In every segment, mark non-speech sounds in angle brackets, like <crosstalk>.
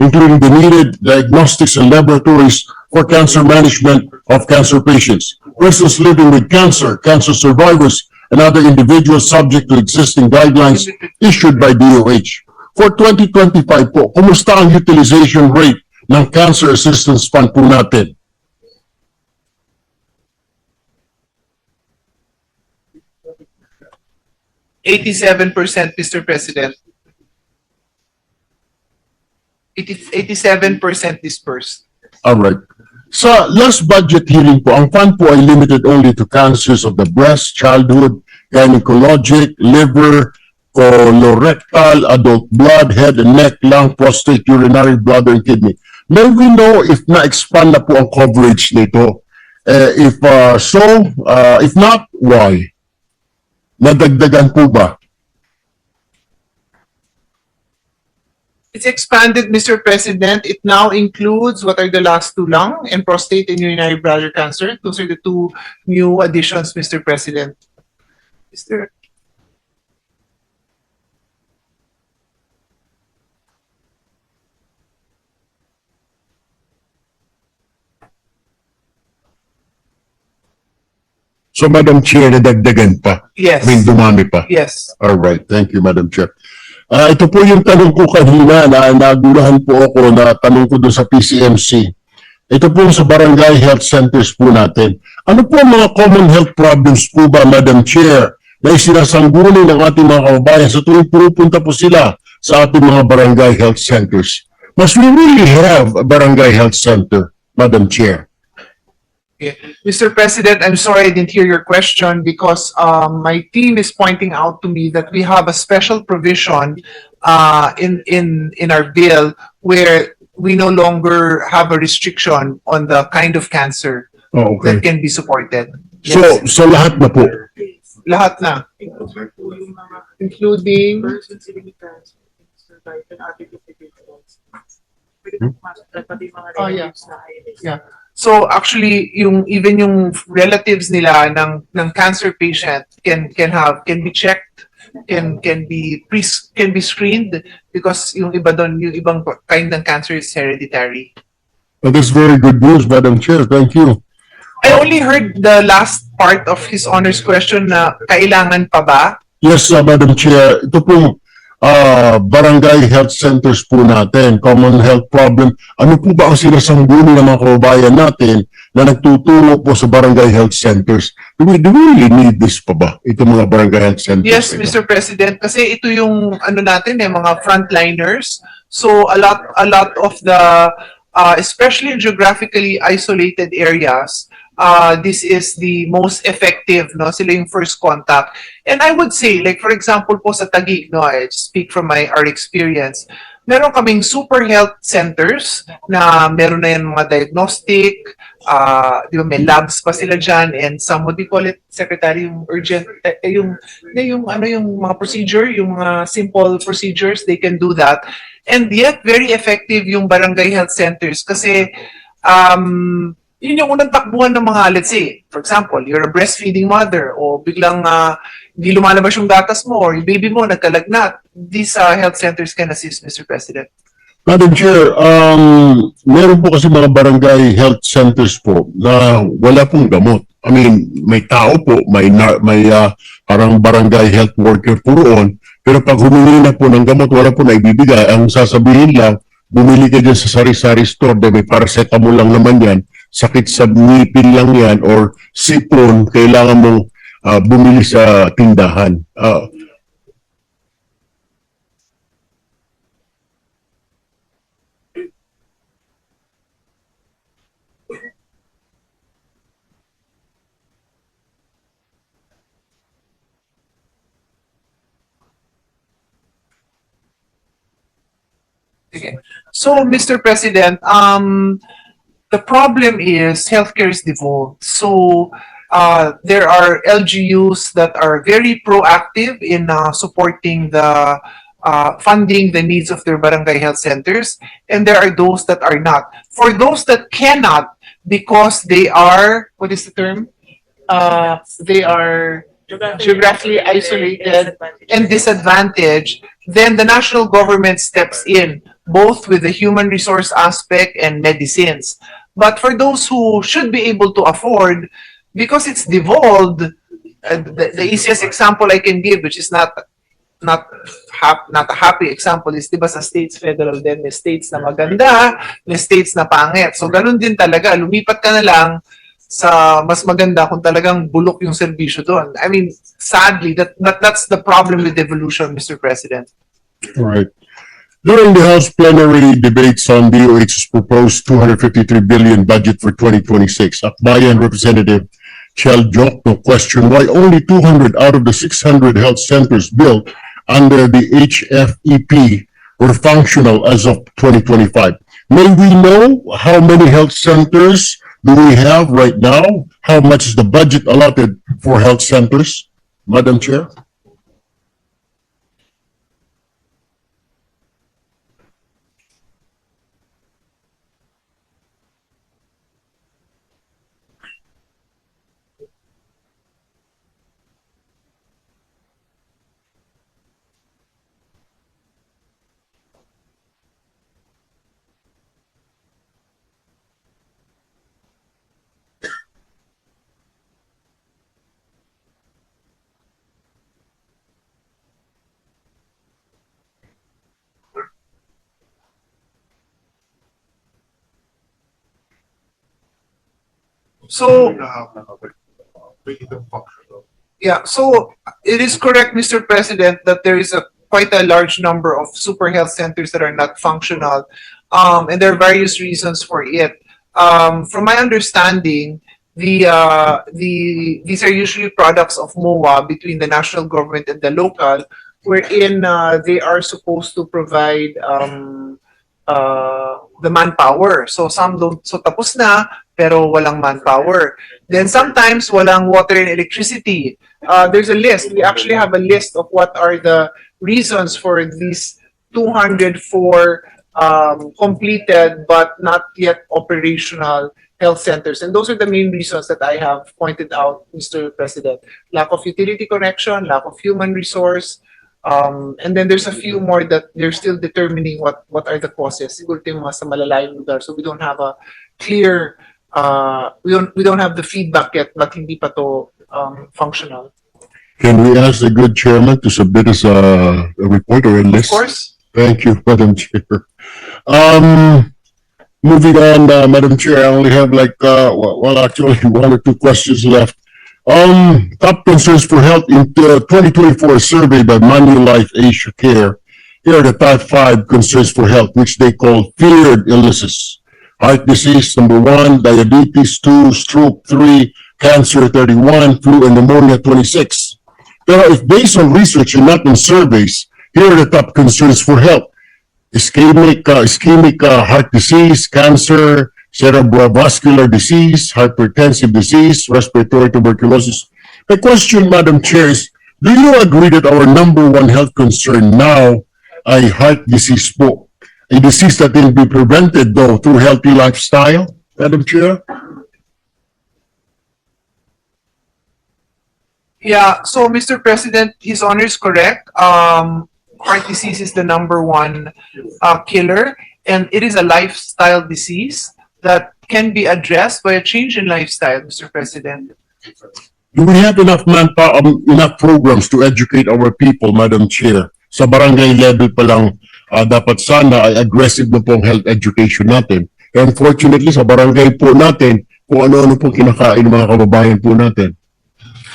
including the needed diagnostics and laboratories for cancer management of cancer patients, persons living with cancer, cancer survivors, and other individuals subject to existing guidelines issued by DOH. For 2025 po, kumusta ang utilization rate ng Cancer Assistance Fund po natin? Eighty-seven percent, Mr. President. Eighty-seven percent dispersed. Alright. Sa last budget hearing po, ang fund po ay limited only to cancers of the breast, childhood, gynecologic, liver, colorectal, adult blood, head and neck, lung, prostate, urinary bladder, and kidney. May we know if na-expand na po ang coverage nito? Eh, if uh, so, uh, if not, why? Nadagdagan po ba? It's expanded, Mr. President. It now includes what are the last two lung and prostate and urinary bladder cancer. Those are the two new additions, Mr. President. Mr. So, Madam Chair, nadagdagan pa. Yes, I mean, dumami pa. yes. All right, thank you, Madam Chair. Ah, ito po yung tanong ko kanina na nagulahan po ako na tanong ko doon sa PCMC. Ito po sa barangay health centers po natin. Ano po ang mga common health problems po ba, Madam Chair, na isinasangguni ng ating mga kababayan sa tuwing pupunta po sila sa ating mga barangay health centers? Must we really have a barangay health center, Madam Chair? Mr. President, I'm sorry I didn't hear your question because um, my team is pointing out to me that we have a special provision uh, in in in our bill where we no longer have a restriction on the kind of cancer Oh, that can be supported. So, Yes, so lahat na po. lahat na, including persons living with cancer, survive and other individuals. Pwede Hmm? pumasok at Oh, yeah. So actually, yung even yung relatives nila ng ng cancer patient can can have can be checked, can can be pre can be screened because yung iba doon yung ibang kind ng cancer is hereditary. Well, that's very good news, Madam Chair. Thank you. I only heard the last part of his honor's question na kailangan pa ba? Yes, uh, Madam Chair. Ito pong ah, barangay health centers po natin, common health problem. Ano po ba ang sinasangguni ng mga kababayan natin na nagtuturo po sa barangay health centers? Do we, do we really need this pa ba? Ito mga barangay health centers? Yes, ito? Mr. President, kasi ito yung ano natin eh mga frontliners. So a lot a lot of the uh, especially in geographically isolated areas, uh, this is the most effective, no? Sila yung first contact. And I would say, like for example po sa Taguig, no, I speak from my our experience, meron kaming super health centers na meron na yan mga diagnostic, uh, di ba, may labs pa sila dyan, and some, what call it, Secretary, yung urgent, eh, yung, yung, ano, yung mga procedure, yung mga simple procedures, they can do that. And yet, very effective yung barangay health centers kasi, um, yun yung unang takbuhan ng mga, let's say, for example, you're a breastfeeding mother o biglang ah, hindi lumalabas yung gatas mo or yung baby mo nagkalagnat. These uh, health centers can assist, Mr. President. Madam Chair, um, meron po kasi mga barangay health centers po na wala pong gamot. I mean, may tao po, may, na, may ah, parang barangay health worker po roon, pero pag humingi na po ng gamot, wala po na ibibigay. Ang sasabihin lang, bumili ka dyan sa sari-sari store, dahil may paracetamol lang naman yan, sakit sa ngipin lang yan, or sipon, kailangan mong ah, bumili sa tindahan. Ah, Okay. So, Mr. President, um, the problem is healthcare is devolved. So, uh, there are LGUs that are very proactive in uh, supporting the uh, funding the needs of their barangay health centers, and there are those that are not. For those that cannot, because they are what is the term? Uh, they are geographically isolated and disadvantaged, then the national government steps in both with the human resource aspect and medicines. But for those who should be able to afford, because it's devolved, uh, the, the easiest example I can give, which is not not hap, not a happy example is 'di ba sa states federal din may states na maganda, may states na pangit. So ganun din talaga, lumipat ka na lang sa mas maganda kung talagang bulok yung serbisyo doon. I mean, sadly, that, that that's the problem with devolution, Mr. President. Right. During the House plenary debates on DOH's proposed 253 billion budget for 2026, Akbayan Representative Chel Jokno questioned why only 200 out of the 600 health centers built under the HFEP were functional as of 2025. May we know how many health centers do we have right now? How much is the budget allotted for health centers? Madam Chair? So, Yeah, so it is correct, Mr. President, that there is a quite a large number of super health centers that are not functional. Um, and there are various reasons for it. Um, from my understanding, the, uh, the, these are usually products of MOA between the national government and the local, wherein, uh, they are supposed to provide, um, uh, the manpower. So some don't, so tapos na, pero walang manpower. Then sometimes walang water and electricity. Uh, there's a list. We actually have a list of what are the reasons for these 204 um, completed but not yet operational health centers. And those are the main reasons that I have pointed out, Mr. President. Lack of utility connection, lack of human resource, um, and then there's a few more that they're still determining what what are the causes. Siguro ito yung mga sa malalayong lugar. So we don't have a clear uh, we don't we don't have the feedback yet but hindi pa to um, functional. Can we ask the good chairman to submit us a, a report or a Of list? course, Thank you, <laughs> Madam Chair. Um, moving on, uh, Madam Chair, I only have like, uh, well, actually, <laughs> one or two questions left. Um, top concerns for health in the twenty twenty-four survey by Manulife Asia Care. Here are the top five concerns for health, which they call feared illnesses. Heart disease, number one, diabetes, two, stroke, three, cancer, thirty-one, flu and pneumonia, twenty-six. Pero if based on research and not on surveys, here are the top concerns for health. Ischemic, uh, ischemic uh, heart disease, cancer, cerebrovascular disease, hypertensive disease, respiratory tuberculosis. My question, Madam Chair, is, do you agree that our number one health concern now ay heart disease? A disease that can be prevented though through healthy lifestyle, Madam Chair? Yeah, so Mr. President, His Honor is correct. Um, heart disease is the number one uh, killer, and it is a lifestyle disease that can be addressed by a change in lifestyle, Mr. President. Do we have enough manpower, um, enough programs to educate our people, Madam Chair? Sa barangay level pa lang, ah, dapat sana ay aggressive na po ang health education natin. Unfortunately, sa barangay po natin, kung ano-ano po kinakain ng mga kababayan po natin.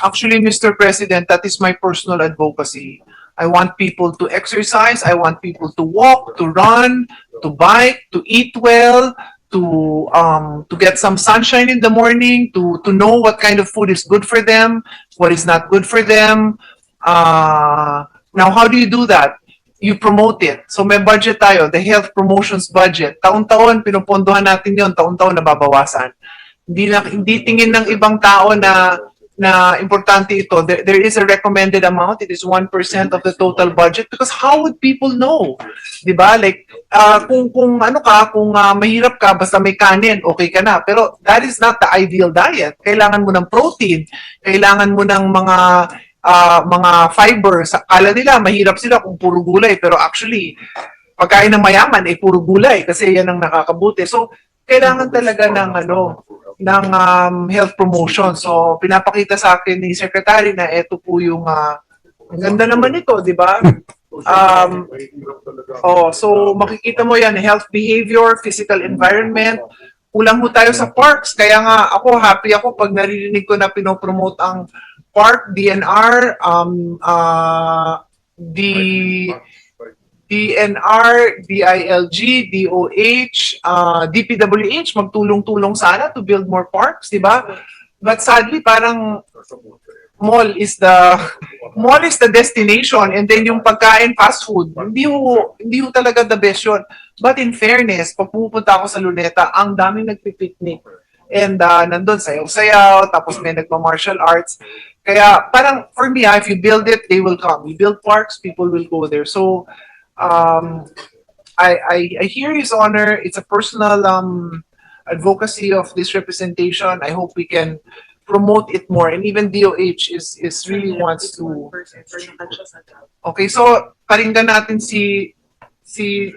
Actually, Mr. President, that is my personal advocacy. I want people to exercise. I want people to walk, to run, to bike, to eat well, to um to get some sunshine in the morning, to to know what kind of food is good for them, what is not good for them. Uh, now, how do you do that? You promote it. So may budget tayo, the health promotions budget. Taon-taon pinupondohan natin 'yon, taon-taon nababawasan. Hindi na hindi tingin ng ibang tao na na importante ito. There, there is a recommended amount. It is 1% of the total budget because how would people know? 'Di ba? Like ah, kung kung ano ka, kung ah, mahirap ka basta may kanin, okay ka na. Pero that is not the ideal diet. Kailangan mo ng protein, kailangan mo ng mga ah, mga fibers. Akala nila mahirap sila kung puro gulay, pero actually pagkain ng mayaman ay puro gulay kasi yan ang nakakabuti. So, kailangan talaga ng ano, ng um, health promotion. So, pinapakita sa akin ni Secretary na ito po yung ang ganda naman ito, di ba? Um, oh, so makikita mo yan, health behavior, physical environment. Kulang ho tayo sa parks. Kaya nga ako, happy ako pag naririnig ko na pinopromote ang park, DNR, um, uh, D, DNR, DILG, DOH, uh, DPWH, magtulong-tulong sana to build more parks, di ba? But sadly, parang mall is the mall is the destination and then yung pagkain fast food hindi ho hindi ho talaga the best yun. But in fairness pag pupunta ako sa Luneta ang daming nagpi-picnic and uh, nandun sayaw-sayaw tapos may nagpa-martial arts. Kaya parang for me ah, if you build it they will come. You build parks people will go there. So um I, I, I hear his honor. It's a personal um, advocacy of this representation. I hope we can promote it more. And even DOH is is really wants to. Okay, so paringgan natin si si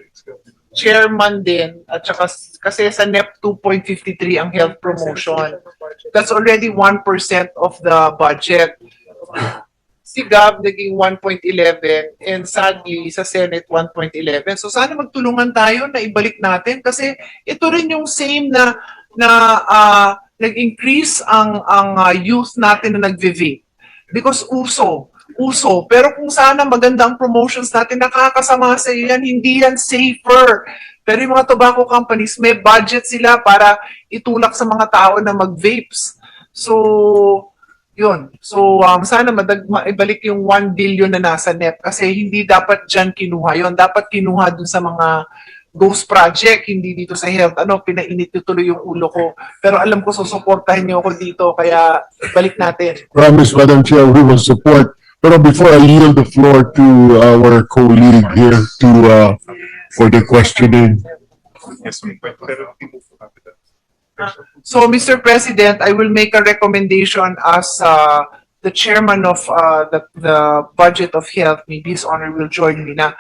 chairman din at saka kasi sa NEP 2.53 ang health promotion. That's already 1% of the budget. Si Gab naging 1.11 and sadly sa Senate 1.11. So sana magtulungan tayo na ibalik natin kasi ito rin yung same na na ah, nag-increase ang ang ah, youth natin na nagve-vape because uso uso. Pero kung sana maganda ang promotions natin nakakasama sa yan hindi yan safer. Pero yung mga tobacco companies may budget sila para itulak sa mga tao na mag-vapes. So yun so um, sana madag maibalik yung 1 billion na nasa NEP kasi hindi dapat dyan kinuha yon dapat kinuha dun sa mga ghost project, hindi dito sa health. Ano, pinainit ko tuloy yung ulo ko. Pero alam ko, susuportahan niyo ako dito, kaya balik natin. Promise, Madam Chair, we will support. Pero before I yield the floor to our colleague here to, uh, for the questioning. Yes, ma'am. So, Mr. President, I will make a recommendation as uh, the chairman of uh, the, the budget of health. Maybe His Honor will join me na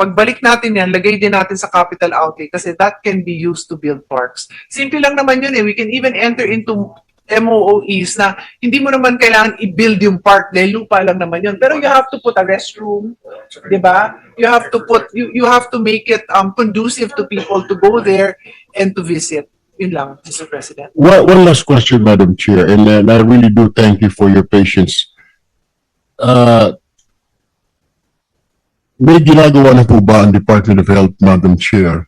pagbalik natin yan, lagay din natin sa capital outlay kasi that can be used to build parks. Simple lang naman yun eh. We can even enter into MOOEs na hindi mo naman kailangan i-build yung park dahil lupa lang naman yun. Pero you have to put a restroom, di ba? You have to put, you, you have to make it um, conducive to people to go there and to visit. Yun lang, Mr. President. One, one last question, Madam Chair, and, and I really do thank you for your patience. Uh, may ginagawa na po ba ang Department of Health, Madam Chair?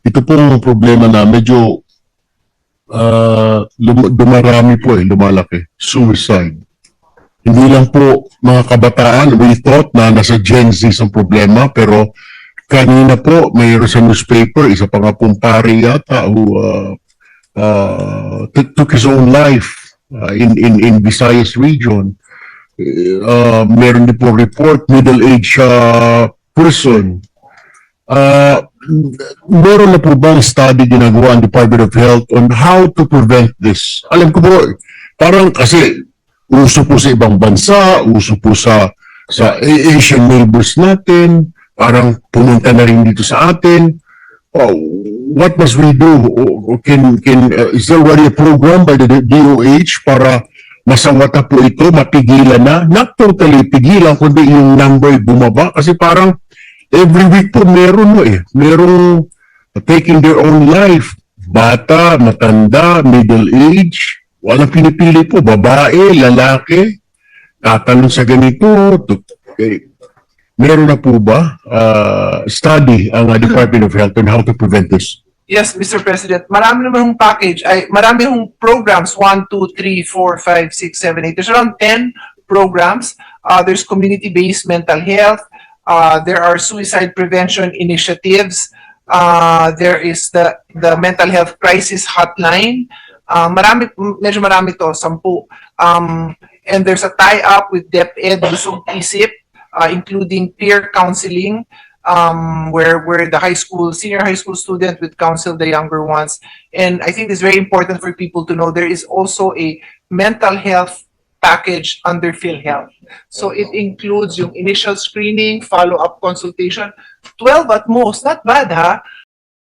Ito po ang problema na medyo uh, lum- dumarami po eh, lumalaki. Suicide. Hindi lang po mga kabataan, we thought na nasa Gen Z ang problema, pero kanina po mayroon sa newspaper, isa pa nga pong pari yata who uh, uh, took, his own life uh, in, in, in Visayas region. Uh, meron din po report, middle-aged uh, person. Uh, meron na po bang study ginagawa ang Department of Health on how to prevent this? Alam ko po, parang kasi uso po sa ibang bansa, uso po sa sa Asian neighbors natin, parang pumunta na rin dito sa atin. Oh, what must we do? O- o Can, can, uh, is there already a program by the DOH para masawata po ito, mapigilan na? Not totally pigilan, kundi yung number bumaba. Kasi parang every week po meron mo eh. Merong taking their own life. Bata, matanda, middle age. Walang pinipili po. Babae, lalaki. Tatalon sa ganito. to- eh, Meron na po ba uh, study ang uh, Department of Health on how to prevent this? Yes, Mr. President. Marami naman yung package. Ay, marami yung programs. 1, 2, 3, 4, 5, 6, 7, 8. There's around 10 programs. Uh, there's community-based mental health. Uh, there are suicide prevention initiatives. Uh, there is the, the mental health crisis hotline. Uh, marami, medyo marami to, sampu. Um, and there's a tie-up with DepEd, Lusog Isip, uh, including peer counseling, um, where where the high school, senior high school student would counsel the younger ones. And I think it's very important for people to know there is also a mental health package under PhilHealth. So it includes yung initial screening, follow-up consultation, 12 at most, not bad ha?